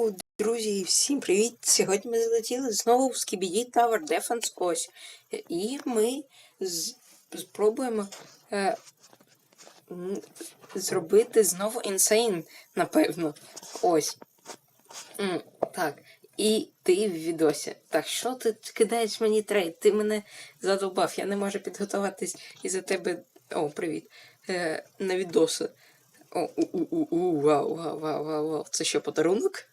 О, Друзі, всім привіт! Сьогодні ми залетіли знову в Skibidi Tower Defense ось. І ми спробуємо е, зробити знову інсейн, напевно. Ось. Так. І ти в відосі. Так, що ти кидаєш мені трейд? Ти мене задовбав, я не можу підготуватись із-за тебе. О, привіт. Е, на відоси. О, у, у, у, у, вау, вау, вау, вау, вау. Це що, подарунок?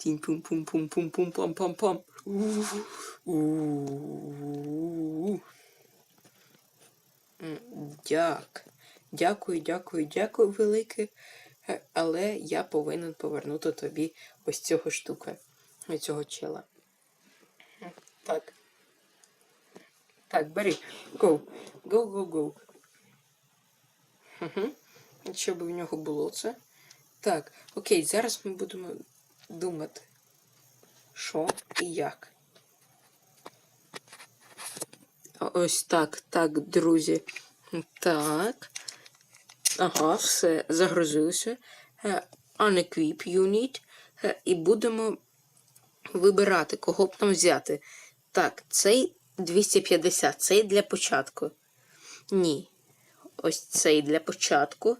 Тінь пум пум пум пум пум пам пам пам Дяк. Дякую, дякую, дякую велике. Е, Але я повинен повернути тобі ось цього штука. Цього чела. Так. Так, бери. Go. Go, go, go. Угу. Щоб в нього було це. Так, окей, зараз ми будемо думати, що і як. Ось так, так, друзі. Так. Ага, все, загрузилося. Е, Unequip unit. Е, І будемо вибирати, кого б нам взяти. Так, цей 250, цей для початку. Ні. Ось цей для початку.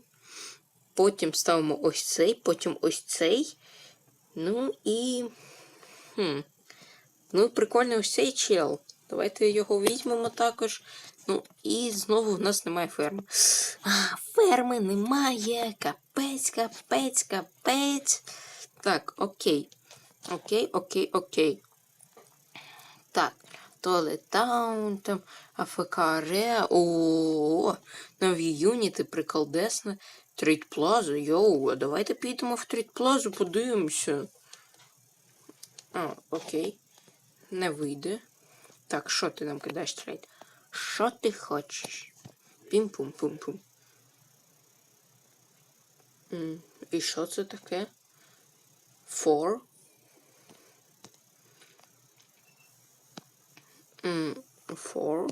Потім ставимо ось цей, потім ось цей. Ну і. Хм. Ну, прикольний ось цей чел. Давайте його візьмемо також. Ну, і знову в нас немає ферми. А, ферми немає. Капець, капець, капець. Так, окей. Окей, окей, окей. Так. Толетаун, там, АФК-ре, о, нові юніти, приколдесне. Трейд йоу, а давайте підемо в Трейд Плазу, подивимося. А, окей. Не вийде. Так, що ти нам кидаєш трейд? Що ти хочеш? Пім-пум-пум-пум. І що це таке? Four. М, Four.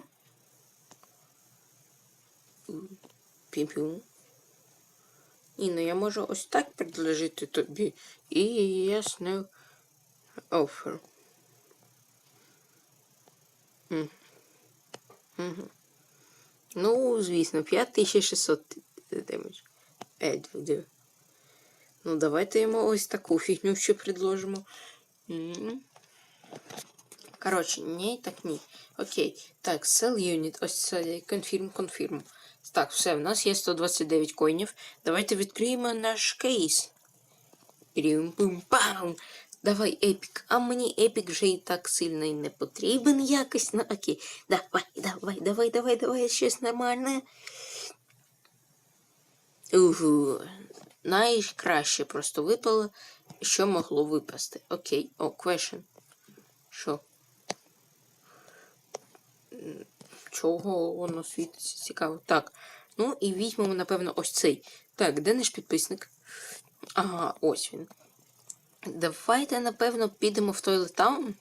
Ні, ну я можу ось так предложити тобі. І yes, no offer. Ну, звісно, 5600 демедж. Ед, диви. Ну, давайте йому ось таку фігню ще предложимо. М. Коротше, ні, так ні. Окей. Так, sell unit. Ось це confirm, confirm. Так, все, в нас є 129 коїнів. Давайте відкриємо наш кейс. Пім-пум-пам. Давай епік. А мені епік вже і так сильно і не потрібен якось. Ну окей. Давай, давай, давай, давай, давай, щось нормальне. Угу. Найкраще просто випало, що могло випасти. Окей. О, question. Що? Чого воно світиться? Цікаво. Так. Ну і візьмемо, напевно, ось цей. Так, де наш підписник? Ага, ось він. Давайте, напевно, підемо в той таун.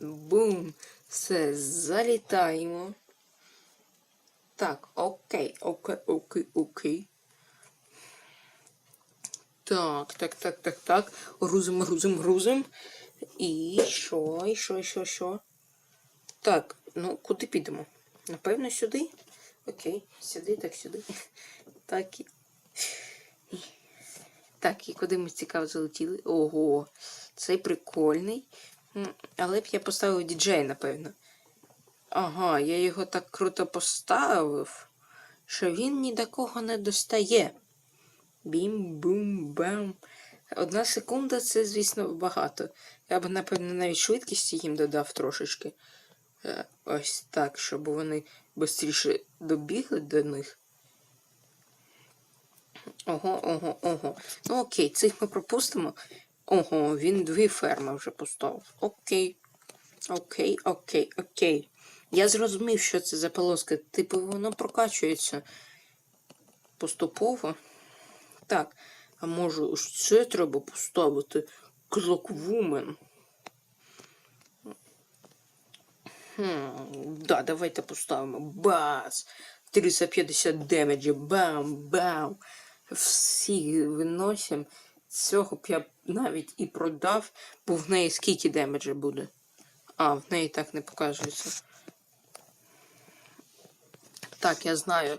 Бум! Все, залітаємо. Так, окей, окей, окей, окей. Так, так, так, так, так. Грузим, грузим, грузим. І що, і що, і що, що? Так, ну куди підемо? Напевно, сюди. Окей, сюди, так сюди. Так і. Так, і куди ми цікаво залетіли? Ого, цей прикольний. Але б я поставив діджей, напевно. Ага, я його так круто поставив, що він ні до кого не достає. Бім-бум-бам. Одна секунда це, звісно, багато. Я б, напевно, навіть швидкісті їм додав трошечки. Е, Ось так, щоб вони швидше добігли до них. Ого, ого, ого. Ну окей, цих ми пропустимо. Ого, він дві ферми вже поставив. Окей. Окей, окей, окей. Я зрозумів, що це за полоска. Типу, воно прокачується поступово. Так, а може ось це треба поставити Clockwoman. Хм, да, давайте поставимо. Бац! 350 демеджа. Бам, бам. Всі виносимо. Цього б я навіть і продав, бо в неї скільки демеджа буде. А, в неї так не показується. Так, я знаю.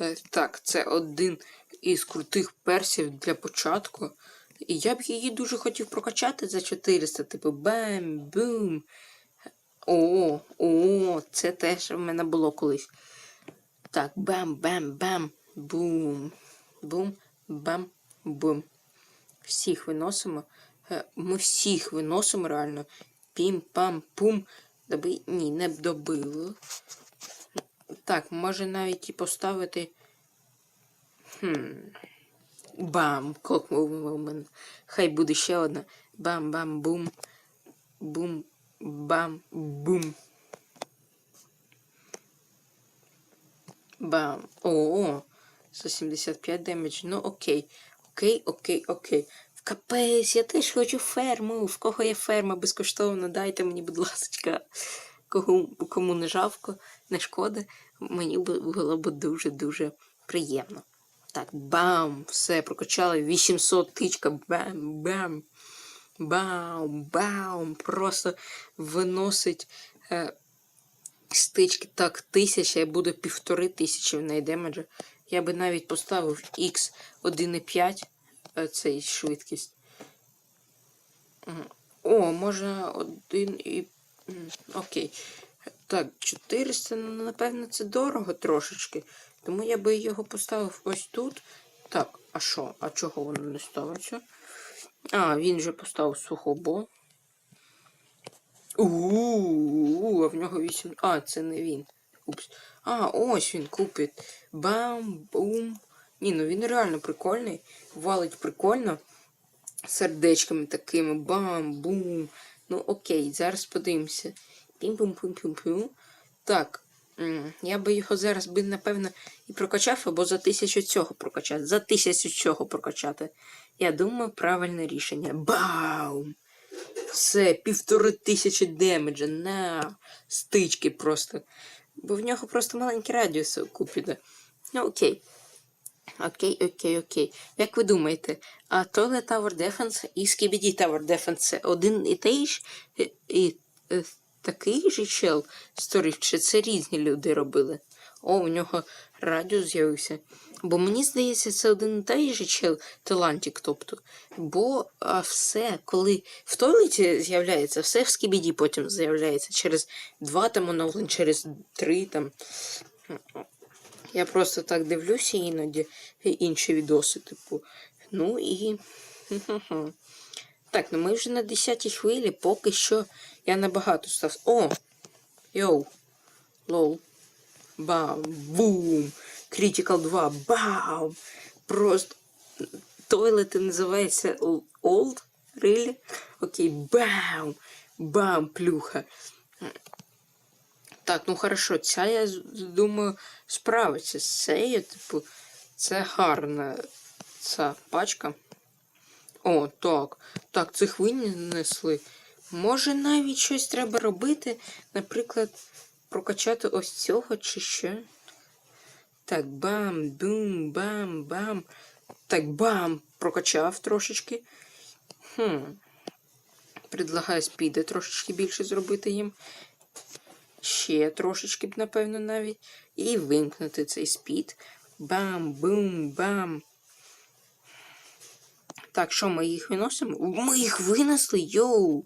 Е, Так, це один із крутих персів для початку. І я б її дуже хотів прокачати за 400, типу бам, бум. О, о, це теж в мене було колись. Так, бам, бам, бам, бум. Бум, бам, бум. Всіх виносимо. Е, Ми всіх виносимо реально. Пім-пам-пум. Доби... Ні, не добило. Так, може навіть і поставити. Хм. Бам! Клок мувмент. Хай буде ще одна. Бам-бам-бум. Бум. Бам. Бум. Бам. О, 175 демедж. Ну окей. Окей, окей, окей. В капець, я теж хочу ферму. В кого є ферма безкоштовно, дайте мені, будь ласка. Кому, кому не жалко, не шкода, мені було б дуже-дуже приємно. Так, бам! Все, прокачали 800 тичка. Бам, бам. Бам, бам. Просто виносить е, стички так тисяча і буде півтори тисячі в неї демеджа. Я би навіть поставив X 1,5 е, цей швидкість. О, може один і. Окей. Так, 400, ну, напевно, це дорого трошечки. Тому я би його поставив ось тут. Так, а що? А чого воно не ставиться? А, він же поставив сухобо. У-у-у, а в нього 8. А, це не він. Упс. А, ось він купить. Бам, бум. Ні, ну він реально прикольний. Валить прикольно. Сердечками такими. Бам, бум. Ну окей, зараз подивимося. Пім-пум-пум-пум-пум. Так. Я би його зараз би, напевно, і прокачав, або за тисячу цього прокачати. За тисячу цього прокачати. Я думаю, правильне рішення. Бам! Все, півтори тисячі демеджа. На стички просто. Бо в нього просто маленький радіус купіде. Ну окей. Окей, окей, окей. Як ви думаєте, а Toilet Tower Defense і Skibidi Tower Defense це один і той ж і, і, такий же чел створив, чи це різні люди робили? О, у нього радіус з'явився. Бо мені здається, це один і той же чел, талантик, тобто. Бо а все, коли в тойлеті з'являється, все в скібіді потім з'являється через два там оновлень, через три там. Я просто так дивлюся іноді інші відоси, типу. Ну і. Так, ну ми вже на 10 хвилі, поки що я набагато став. О! Йоу! Лол. Бам! Бум! Critical 2. Бам! Просто. Тойлети називається Old? Really? Окей, бам! Бам! Плюха. Так, ну хорошо, ця я думаю справиться з цією, типу, це гарна ця пачка. О, так. Так, цих винесли. Може навіть щось треба робити, наприклад, прокачати ось цього чи що. Так, бам, бум, бам, бам. Так, бам, прокачав трошечки. Хм. Предлагаю спіди трошечки більше зробити їм. Ще трошечки б, напевно, навіть. І вимкнути цей спід. Бам, бум, бам. Так, що ми їх виносимо? Ми їх винесли, йоу!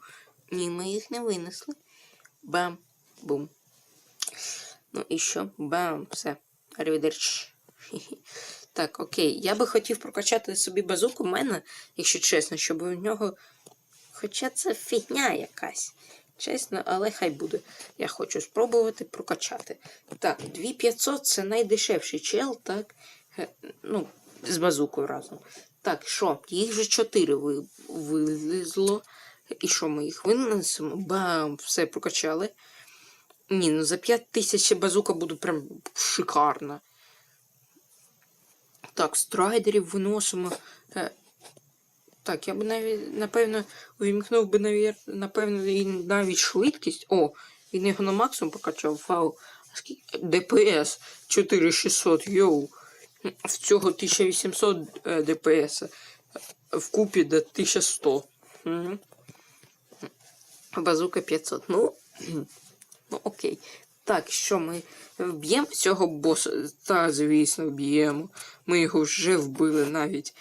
Ні, ми їх не винесли. Бам, бум. Ну і що? Бам, все. Арівідерч. Так, окей. Я би хотів прокачати собі базуку в мене, якщо чесно, щоб у нього. Хоча це фігня якась. Чесно, але хай буде. Я хочу спробувати прокачати. Так, 2500 це найдешевший чел, так. Ну, з базукою разом. Так, що? Їх вже 4 ви... вилізло. І що ми їх винесемо? Бам! Все прокачали. Ні, ну за 5 тисяч базука буде прям шикарна. Так, страйдерів виносимо. Е, Так, я б навіть, напевно, увімкнув би, навір- напевно, і навіть швидкість. О, він його на максимум покачав. Вау. ДПС 4600, йоу. В цього 1800 е, ДПС. Вкупі до 1100. Угу. Базука 500. Ну, ну окей. Так, що ми вб'ємо цього боса? Та, звісно, вб'ємо. Ми його вже вбили навіть.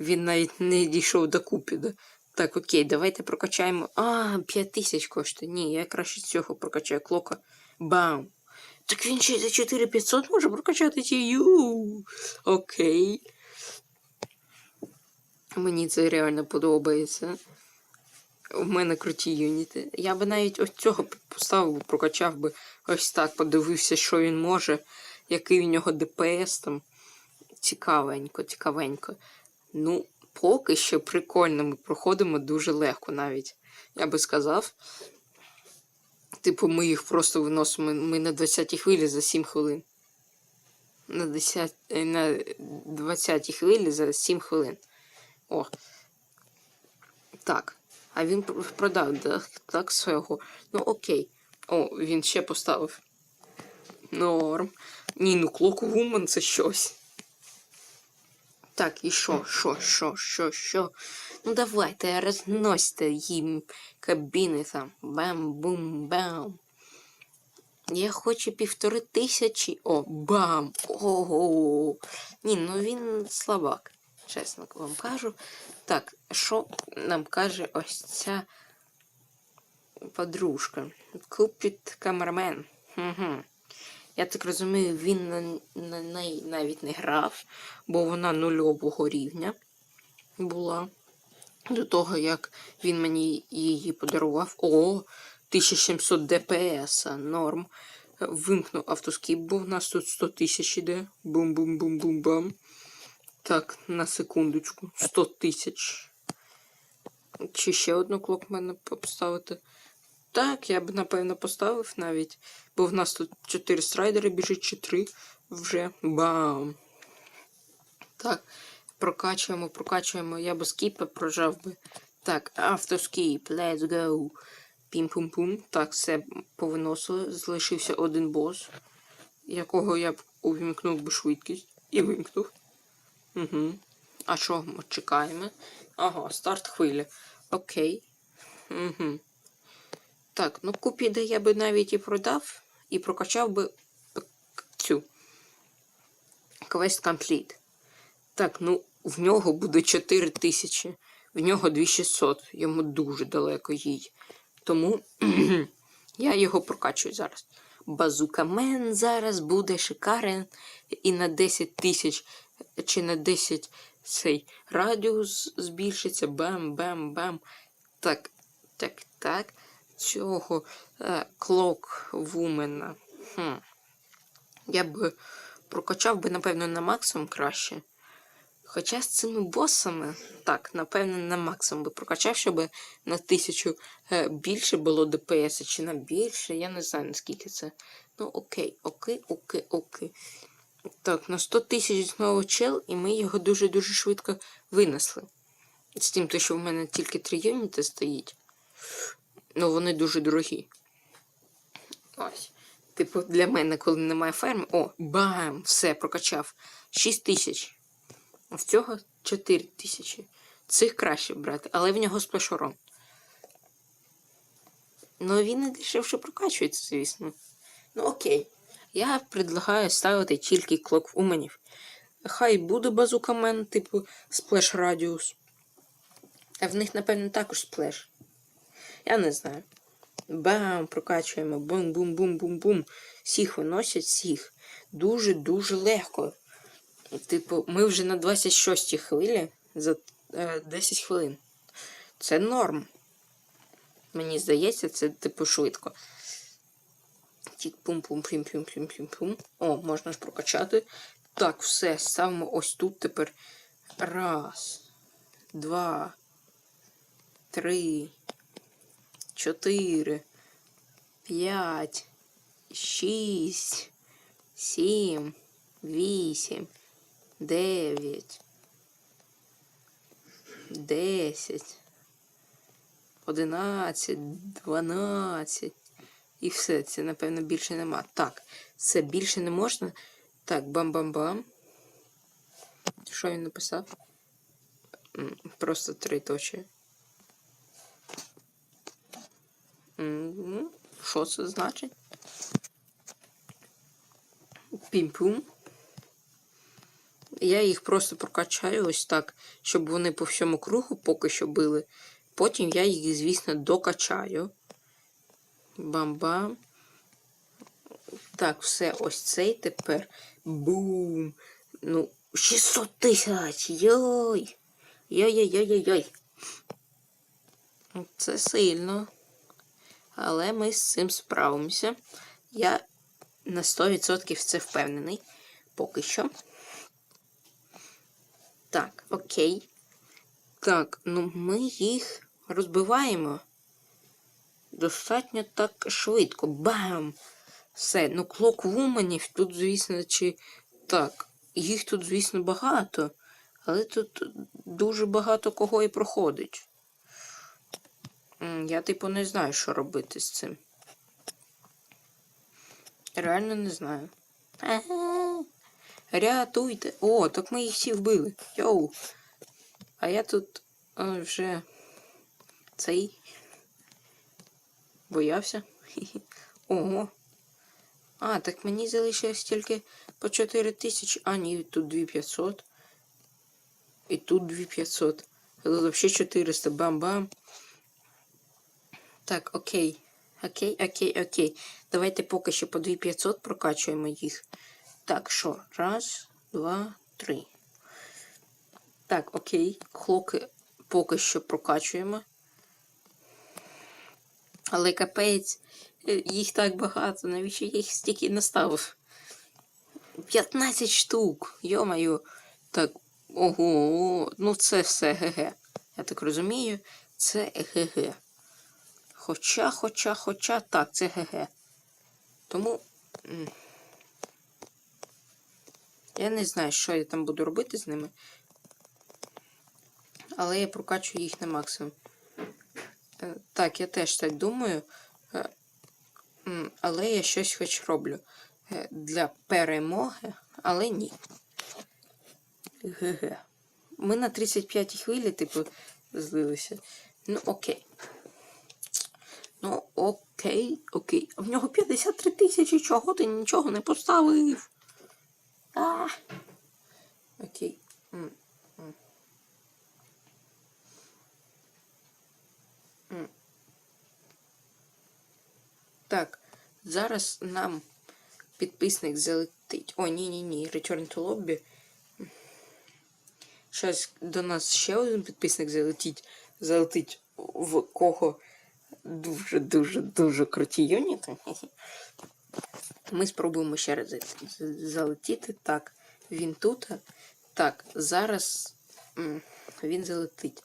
Він навіть не дійшов до Купіда. Так, окей, давайте прокачаємо. А, 5000 коштує. Ні, я краще цього прокачаю клока. Бам! Так він ще за 4500 може прокачати ті. Ю. Окей. Мені це реально подобається. У мене круті юніти. Я би навіть ось цього поставив, прокачав би ось так, подивився, що він може, який у нього ДПС там. Цікавенько, цікавенько. Ну, поки що прикольно, ми проходимо дуже легко навіть. Я би сказав. Типу, ми їх просто виносимо. Ми на 20-й хвилі за 7 хвилин. На 10, е, на 20-й хвилі за 7 хвилин. О. Так. А він продав так, так свого. Ну окей. О, він ще поставив. Норм. Ні, ну Clock Woman це щось. Так, і що, що, що, що, що? Ну давайте, розносьте їм кабіни там. Бам-бум-бам. Я хочу півтори тисячі. О, бам! Ого. Ні, ну він слабак. Чесно вам кажу. Так, що нам каже ось ця подружка? Купіт камермен. Угу. Я так розумію, він на, на неї навіть не грав, бо вона нульового рівня була. До того, як він мені її подарував. О, 1700 ДПС, норм. Вимкну автоскіп, бо в нас тут 100 тисяч іде. Бум-бум-бум-бум-бам. Так, на секундочку. 100 тисяч. Чи ще одну клок в мене поставити? Так, я б напевно поставив навіть. Бо в нас тут 4 страйдери біжить, чи 3 вже. Бам! Так, прокачуємо, прокачуємо. Я би скіпа прожав би. Так, автоскіп, let's go. Пім-пум-пум. Так, все повиносили. Залишився один бос, якого я б увімкнув би швидкість. І вимкнув. Угу. А що ми чекаємо? Ага, старт хвилі. Окей. Угу. Так, ну Купіда я би навіть і продав, і прокачав би цю. Квест компліт. Так, ну в нього буде 4 тисячі, в нього 2600, йому дуже далеко їй. Тому я його прокачую зараз. Базукамен зараз буде шикарен і на 10 тисяч чи на 10 цей радіус збільшиться. Бам-бам-бам. Так, так, так. Цього е, клок вумена. Хм. Я б прокачав би, напевно, на максимум краще. Хоча з цими босами, так, напевно, на максимум би прокачав, щоб на тисячу е, більше було ДПС, чи на більше, я не знаю наскільки це. Ну, окей, окей, окей, окей. Так, на 100 тисяч знову чел, і ми його дуже-дуже швидко винесли. З тим, що в мене тільки 3 юніти стоїть. Ну, вони дуже дорогі. Ось. Типу, для мене, коли немає ферми. О, бам! Все, прокачав. 6 тисяч. В цього 4 тисячі. Цих краще брати, але в нього сплешорон. Ну, він і дешевше прокачується, звісно. Ну, окей. Я предлагаю ставити тільки клок уменів. Хай буде базукамен, типу сплеш радіус. А в них, напевно, також сплеш. Я не знаю. Бам, прокачуємо. Бум-бум-бум-бум-бум. Всіх виносять, всіх. Дуже-дуже легко. Типу, ми вже на 26 хвилі за е, 10 хвилин. Це норм. Мені здається, це типу швидко. Тік пум пум пум пум пум пум пум О, можна ж прокачати. Так, все, ставимо ось тут тепер. Раз, два, три, чотири, п'ять, шість, сім, вісім, дев'ять, десять, одинадцять, дванадцять. І все, це, напевно, більше нема. Так, це більше не можна. Так, бам-бам-бам. Що він написав? Просто три точки. М, Що це значить? Пім-пум. Я їх просто прокачаю ось так, щоб вони по всьому кругу поки що били. Потім я їх, звісно, докачаю. Бам-бам. Так, все, ось цей тепер. Бум. Ну, 600 тисяч. Йой. Йой-йой-йой-йой. Це сильно. Але ми з цим справимося. Я на 100% в це впевнений. Поки що. Так, окей. Так, ну ми їх розбиваємо. Достатньо так швидко. Бам! Все, ну клок-вуменів тут, звісно, чи. Так, їх тут, звісно, багато, але тут дуже багато кого і проходить. Я, типу, не знаю, що робити з цим. Реально не знаю. Рятуйте. О, так ми їх всі вбили. Йоу. А я тут е, вже цей боявся. Ого. А, так мені залишилось тільки по 4 тисячі. А, ні, тут 2500. І тут 2500. Тут взагалі 400. Бам-бам. Так, окей. Окей, окей, окей. Давайте поки що по 2500 прокачуємо їх. Так, що? Раз, два, три. Так, окей. Клоки поки що прокачуємо. Але капець, е, їх так багато, навіщо я їх стільки наставив? 15 штук. Йо-моє. Так, ого, ну це все ГГ. Я так розумію, це ГГ. Хоча, хоча, хоча, так, це ГГ. Тому. Я не знаю, що я там буду робити з ними. Але я прокачую їх на максимум. Е, Так, я теж так думаю. Е, Але я щось хоч роблю е, для перемоги, але ні. ГГ. Ми на 35 хвилі, типу, злилися. Ну, окей. Ну, окей, окей. А в нього 53 тисячі, чого ти нічого не поставив? А. Окей. Так, зараз нам підписник залетить. О, ні, ні, ні. Return to lobby. Щас до нас ще один підписник залетить. Залетить в кого дуже, дуже, дуже круті юніти. Ми спробуємо ще раз за- за- залетіти. Так, він тут. Так, зараз він залетить.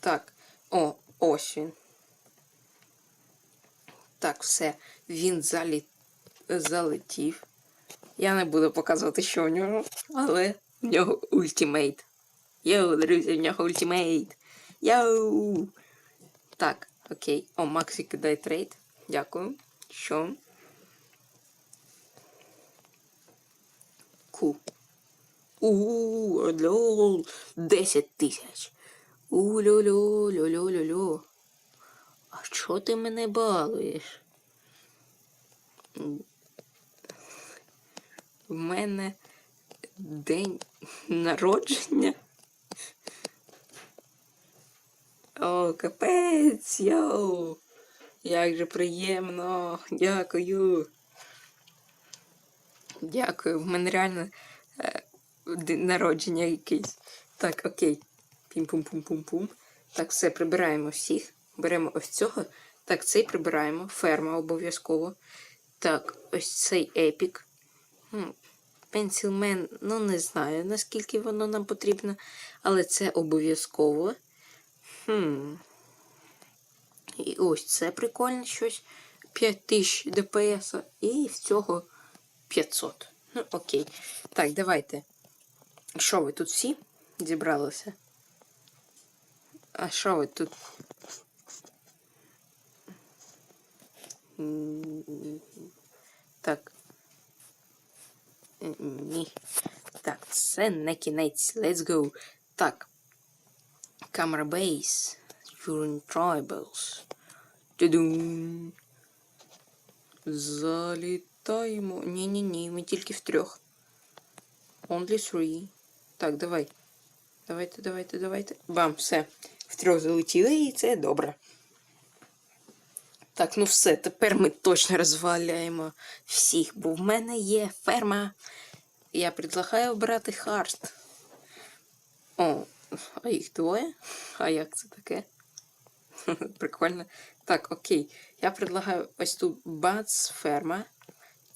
Так, о, ось він. Так, все. Він залі... залетів. Я не буду показувати, що в нього, але в нього ультимейт. Йоу, друзі, в нього ультимейт. Йоу. Так, окей. О, Максі кидає трейд. Дякую. Що? Ку. У, лол. 10 тисяч. У лю-лю, лю-лю-лю-лю. А що ти мене балуєш? В мене день народження. О, капець, йоу. Як же приємно. Дякую. Дякую. В мене реально е, народження якийсь. Так, окей. Пім-пум-пум-пум-пум. Так, все, прибираємо всіх. Беремо ось цього. Так, цей прибираємо. Ферма обов'язково. Так, ось цей епік. Пенсілмен, ну не знаю, наскільки воно нам потрібно, але це обов'язково. Хм. І ось це прикольне щось. 5000 ДПС і всього 500. Ну, окей. Так, давайте. Що ви тут всі зібралися? А що ви тут? Так. Ні. Так, це не кінець. Let's go. Так. Camera base. During tribals. Тудум. Залітаємо. Ні-ні-ні, ми тільки в трьох. Only three. Так, давай. Давайте, давайте, давайте. Бам, все. В трьох залетіли, і це добре. Так, ну все, тепер ми точно розваляємо всіх, бо в мене є ферма. Я предлагаю обрати хард. А їх двоє? А як це таке? Прикольно. Так, окей. Я предлагаю ось тут бац ферма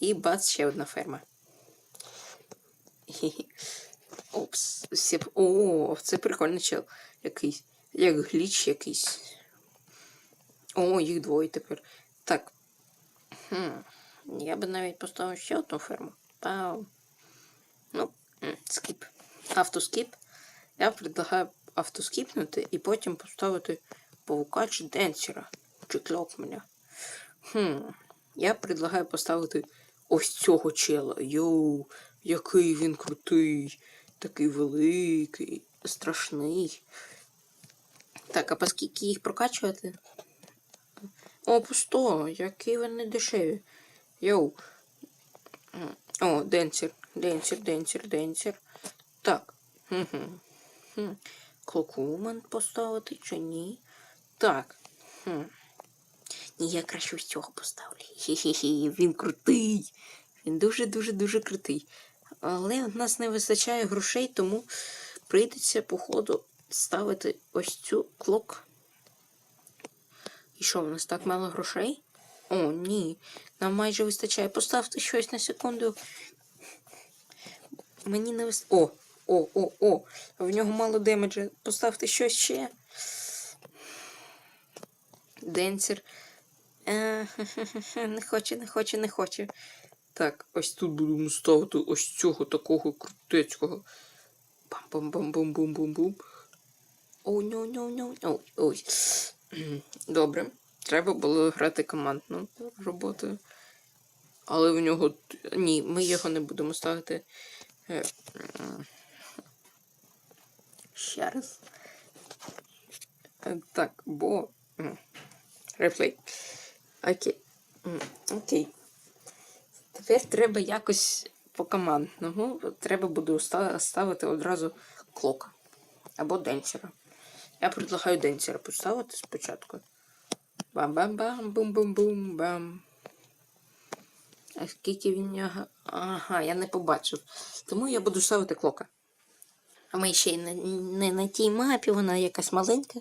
і бац ще одна ферма. Опс. О, це прикольний чел. Якийсь. Як гліч якийсь. О, їх двоє тепер. Так. Хм. Я би навіть поставив ще одну ферму. Пау. Ну, скіп. Автоскіп. Я предлагаю автоскіпнути і потім поставити павука чи денсера. Чи клокменя. Хм. Я предлагаю поставити ось цього чела. Йоу, який він крутий, такий великий, страшний. Так, а по скільки їх прокачувати? О, пусто, які вони дешеві. Йоу. О, денсер, денсер, денсер, денсер. Так. Угу. Клоквумен поставити чи ні? Так. Хм. Ні, я краще ось поставлю. Хі-хі-хі, він крутий. Він дуже-дуже-дуже крутий. Але в нас не вистачає грошей, тому прийдеться, походу, ставити ось цю клок. І що, в нас так мало грошей? О, ні. Нам майже вистачає. Поставте щось на секунду. Мені не вистачає. О, о, о, о. В нього мало демеджа. Поставте щось ще. Денсер. Е, Не хоче, не хоче, не хоче. Так, ось тут будемо ставити ось цього такого крутецького. Бам-бам-бам-бум-бум-бум-бум. О, ньо, ньо, ньо. Ой, ой. Добре. Треба було грати командну роботу. Але в нього. Ні, ми його не будемо ставити. Ще раз. Так, бо. Реплей. Окей. Окей. Тепер треба якось по командному. Треба буде ставити одразу клока. Або денсера. Я предлагаю денсера поставити спочатку. Бам-бам-бам, бум-бум-бум-бам. А скільки він. Ага, я не побачив. Тому я буду ставити клока. А ми ще й не, не на тій мапі, вона якась маленька.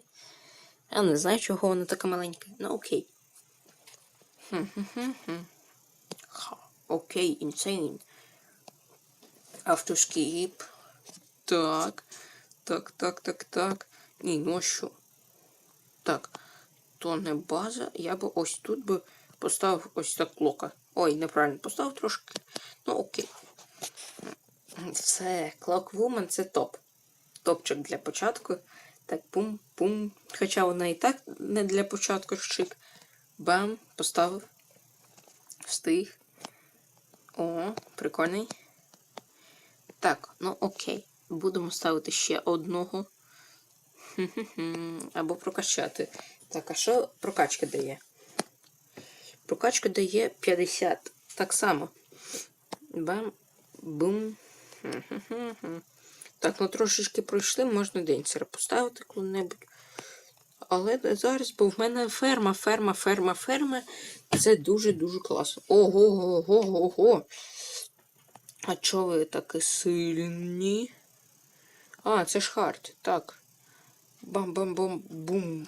Я не знаю, чого вона така маленька. Ну окей. Ха, Окей, інсейн. Автоскіп. Так. Так, так, так, так. Ні, ну а що? Так. То не база. Я би ось тут би поставив ось так клока. Ой, неправильно поставив трошки. Ну окей. Все, Clock Woman це топ. Топчик для початку. Так, пум-пум. Хоча вона і так не для початку шик. Бам, поставив. Встиг. О, прикольний. Так, ну окей. Будемо ставити ще одного. Або прокачати. Так, а що прокачка дає? Прокачка дає 50. Так само. Бам. Бум. Так, ну трошечки пройшли, можна денсера поставити коли-небудь. Але зараз, бо в мене ферма, ферма, ферма, ферма. Це дуже-дуже класно. Ого, ого, ого, ого. А чого ви такі сильні? А, це ж хард. Так. Бам-бам-бам-бум.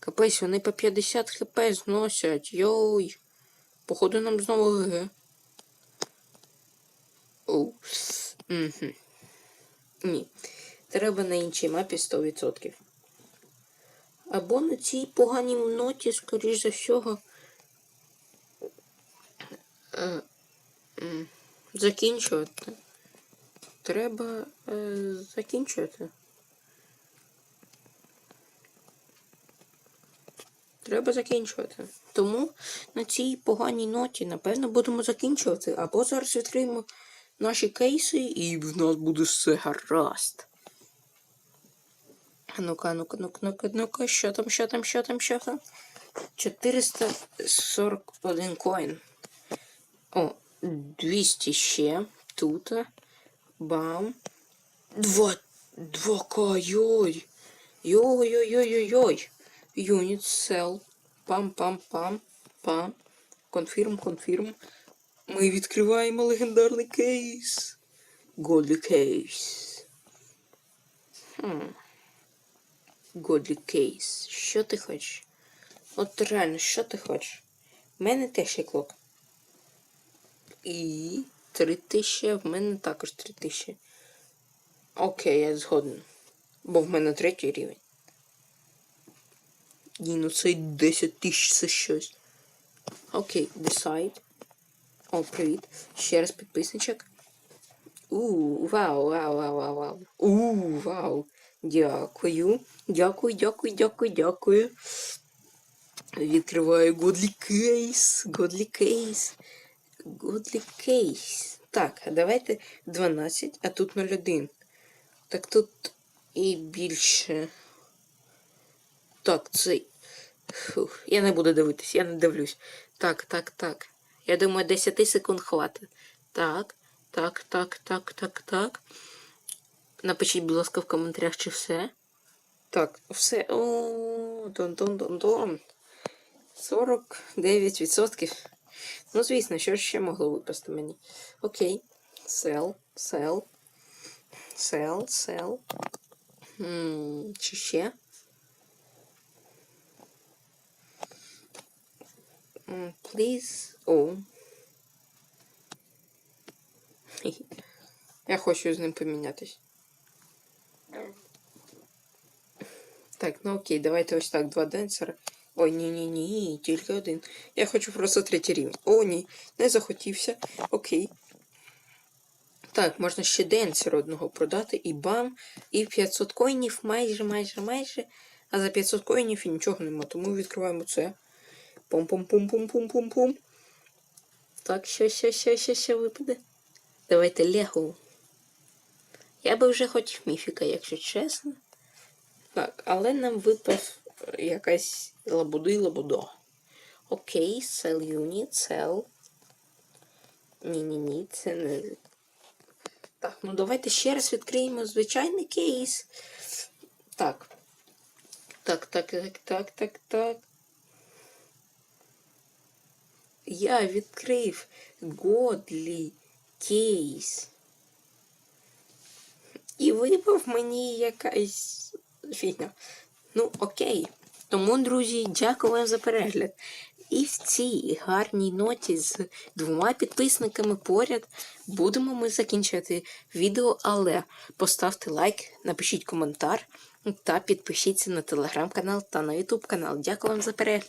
Капець, вони по 50 хп зносять. Йой. Походу нам знову ГГ. Ні. Треба на іншій мапі 100%. Або на цій поганій ноті, скоріш за всього. е, Закінчувати. Треба е, закінчувати. треба закінчувати. Тому на цій поганій ноті, напевно, будемо закінчувати. Або зараз відкриємо наші кейси, і в нас буде все гаразд. А Ну-ка, ну-ка, ну-ка, ну-ка, ну-ка, що там, що там, що там, що там? 441 коін. О, 200 ще. Тут. Бам. Два. Два к йой. Йой-йой-йой-йой. Юніт сел. Пам-пам-пам. Пам. Конфірм, конфірм. Ми відкриваємо легендарний кейс. Годлі кейс. Хм. Годлі кейс. Що ти хочеш? От реально, що ти хочеш? В мене теж є клок. І три тисячі, в мене також три тисячі. Окей, я згоден. Бо в мене третій рівень. Ні, ну це 10 тисяч це щось. Окей, decide. О, привіт. Ще раз підписничок. У, вау, вау, вау, вау, вау. У, вау. Дякую. Дякую, дякую, дякую, дякую. Відкриваю Годлі кейс. Годлі кейс. Годлі кейс. Так, а давайте 12, а тут 01. Так тут і більше. Так, це. Фух, я не буду дивитись, я не дивлюсь. Так, так, так. Я думаю, 10 секунд хватить. Так, так, так, так, так, так. Напишіть, будь ласка, в коментарях, чи все. Так, все. О, дон-дон-дон-дон. 49%. Ну, звісно, що ще могло випасти мені. Окей. Sell. Sell, sell. М, Чи ще? Please. О. Я хочу з ним помінятись. Так, ну окей, давайте ось так, два денсера. Ой, ні, ні, ні, тільки один. Я хочу просто третій рівень. О, ні, не захотівся. Окей. Так, можна ще денсер одного продати, і бам, і 500 коїнів, майже, майже, майже. А за 500 коїнів і нічого нема, тому відкриваємо це. Пум-пум-пум-пум-пум-пум-пум. Так, що, що, що, що, що випаде? Давайте Лего. Я би вже хотів міфіка, якщо чесно. Так, але нам випав якась лабуди лабудо. Окей, sell unit, sell. Ні-ні-ні, це не. Так, ну давайте ще раз відкриємо звичайний кейс. Так. Так, так, так, так, так, так. Я відкрив Годлі кейс. І випав мені якась фігня. Ну, окей. Тому, друзі, дякую вам за перегляд. І в цій гарній ноті з двома підписниками поряд будемо ми закінчувати відео, але поставте лайк, напишіть коментар та підпишіться на телеграм-канал та на ютуб канал. Дякую вам за перегляд.